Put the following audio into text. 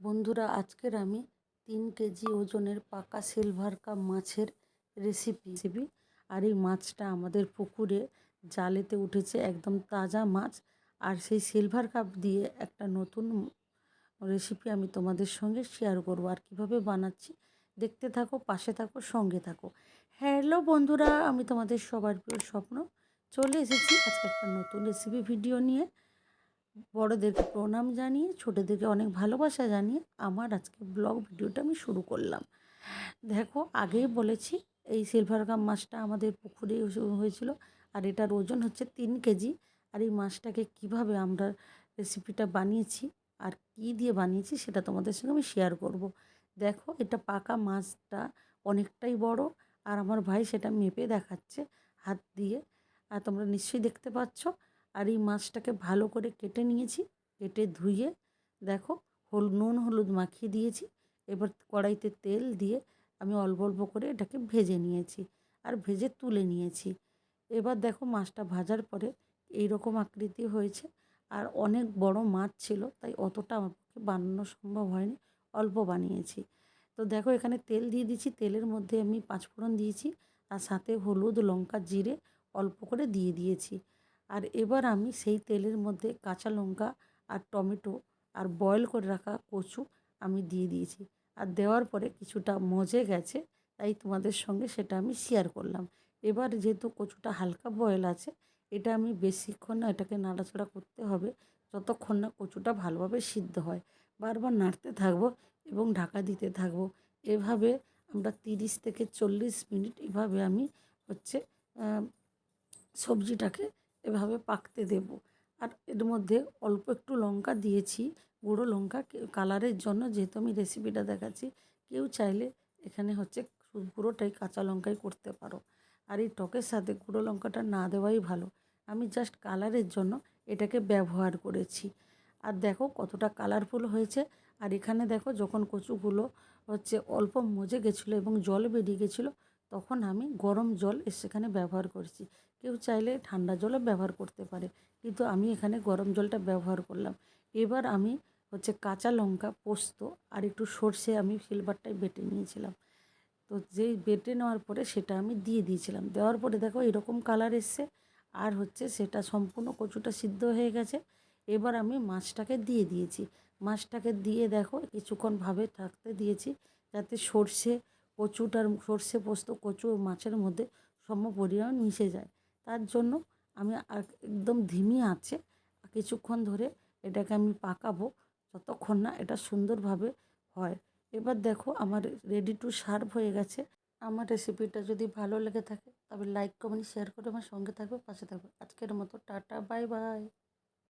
বন্ধুরা, আজকের আমি তিন কেজি ওজনের পাকা সিলভার কাপ মাছের রেসিপি রেসিপি আর এই মাছটা আমাদের পুকুরে জালেতে উঠেছে একদম তাজা মাছ। আর সেই সিলভার কাপ দিয়ে একটা নতুন রেসিপি আমি তোমাদের সঙ্গে শেয়ার করব আর কীভাবে বানাচ্ছি। দেখতে থাকো, পাশে থাকো, সঙ্গে থাকো। হ্যালো বন্ধুরা, আমি তোমাদের সবার প্রিয় স্বপ্ন। চলে এসেছি আজকে একটা নতুন রেসিপি ভিডিও নিয়ে। বড়োদেরকে প্রণাম জানিয়ে, ছোটোদেরকে অনেক ভালোবাসা জানিয়ে আমার আজকে ব্লগ ভিডিওটা আমি শুরু করলাম। দেখো, আগেই বলেছি, এই সিলভার কাপ মাছটা আমাদের পুকুরে হয়েছিল, আর এটার ওজন হচ্ছে তিন কেজি। আর এই মাছটাকে কীভাবে আমরা রেসিপিটা বানিয়েছি আর কি দিয়ে বানিয়েছি সেটা তোমাদের সঙ্গে আমি শেয়ার করব। দেখো, এটা পাকা মাছটা অনেকটাই বড়, আর আমার ভাই সেটা মেপে দেখাচ্ছে হাত দিয়ে। আর তোমরা নিশ্চয়ই দেখতে পাচ্ছ আর এই মাছটাকে ভালো করে কেটে নিয়েছি, কেটে ধুয়ে দেখো হল, নুন, হলুদ মাখিয়ে দিয়েছি, এবার কড়াইতে তেল দিয়ে আমি অল্প অল্প করে এটাকে ভেজে নিয়েছি আর ভেজে তুলে নিয়েছি। এবার দেখো মাছটা ভাজার পরে এই রকম আকৃতি হয়েছে আর অনেক বড় মাছ ছিল, তাই অতটা আমার পক্ষে বানানো সম্ভব হয়নি, অল্প বানিয়েছি। তো দেখো এখানে তেল দিয়ে দিচ্ছি তেলের মধ্যে আমি পাঁচফোড়ন দিয়েছি আর সাথে হলুদ, লঙ্কা, জিরে অল্প করে দিয়ে দিয়েছি। আর এবার আমি সেই তেলের মধ্যে কাঁচা লঙ্কা আর টমেটো আর বয়েল করে রাখা কচু আমি দিয়ে দিয়েছি। আর দেওয়ার পরে কিছুটা মজে গেছে, তাই তোমাদের সঙ্গে সেটা আমি শেয়ার করলাম। এবার যেহেতু কচুটা হালকা বয়েল আছে, এটা আমি বেশিক্ষণ না এটাকে নাড়াচাড়া করতে হবে, যতক্ষণ না কচুটা ভালোভাবে সিদ্ধ হয়। বারবার নাড়তে থাকব এবং ঢাকা দিতে থাকব। এভাবে আমরা তিরিশ থেকে চল্লিশ মিনিট এভাবে আমি হচ্ছে সবজিটাকে এভাবে পাকতে দেব। আর এর মধ্যে অল্প একটু লঙ্কা দিয়েছি, গুঁড়ো লঙ্কা কালারের জন্য যেহেতু আমি রেসিপিটা দেখাচ্ছি। কেউ চাইলে এখানে হচ্ছে পুরোটাই কাঁচা লঙ্কাই করতে পারো। আর এই টকের সাথে গুঁড়ো লঙ্কাটা না দেওয়াই ভালো। আমি জাস্ট কালারের জন্য এটাকে ব্যবহার করেছি। আর দেখো কতটা কালারফুল হয়েছে। আর এখানে দেখো যখন কচুগুলো হচ্ছে অল্প মজে গেছিল এবং জল বেরিয়ে গেছিল, তখন আমি গরম জল সেখানে ব্যবহার করেছি। কেউ চাইলে ঠান্ডা জলও ব্যবহার করতে পারে। কিন্তু আমি এখানে গরম জলটা ব্যবহার করলাম। এবার আমি হচ্ছে কাঁচা লঙ্কা, পোস্ত আর একটু সর্ষে আমি সিলভারটাই বেটে নিয়েছিলাম। তো যেই বেটে নেওয়ার পরে সেটা আমি দিয়ে দিয়েছিলাম। দেওয়ার পরে দেখো এরকম কালার এসছে আর হচ্ছে সেটা সম্পূর্ণ কচুটা সিদ্ধ হয়ে গেছে। এবার আমি মাছটাকে দিয়ে দিয়েছি। মাছটাকে দিয়ে দেখো কিছুক্ষণ ভাবে থাকতে দিয়েছি যাতে সর্ষে কচুটার সর্ষে, পোস্ত, কচু মাছের মধ্যে সম পরিমাণ মিশে যায়। তার জন্য আমি একদম ধিমি আছে। কিছুক্ষণ ধরে এটাকে আমি পাকাবো যতক্ষণ না এটা সুন্দরভাবে হয়। এবার দেখো আমার রেডি টু সার্ভ হয়ে গেছে। আমার রেসিপিটা যদি ভালো লেগে থাকে তবে লাইক কমেন্ট শেয়ার করে আমার সঙ্গে থাকবে, পাশে থাকবে। আজকের মতো টাটা বাই বাই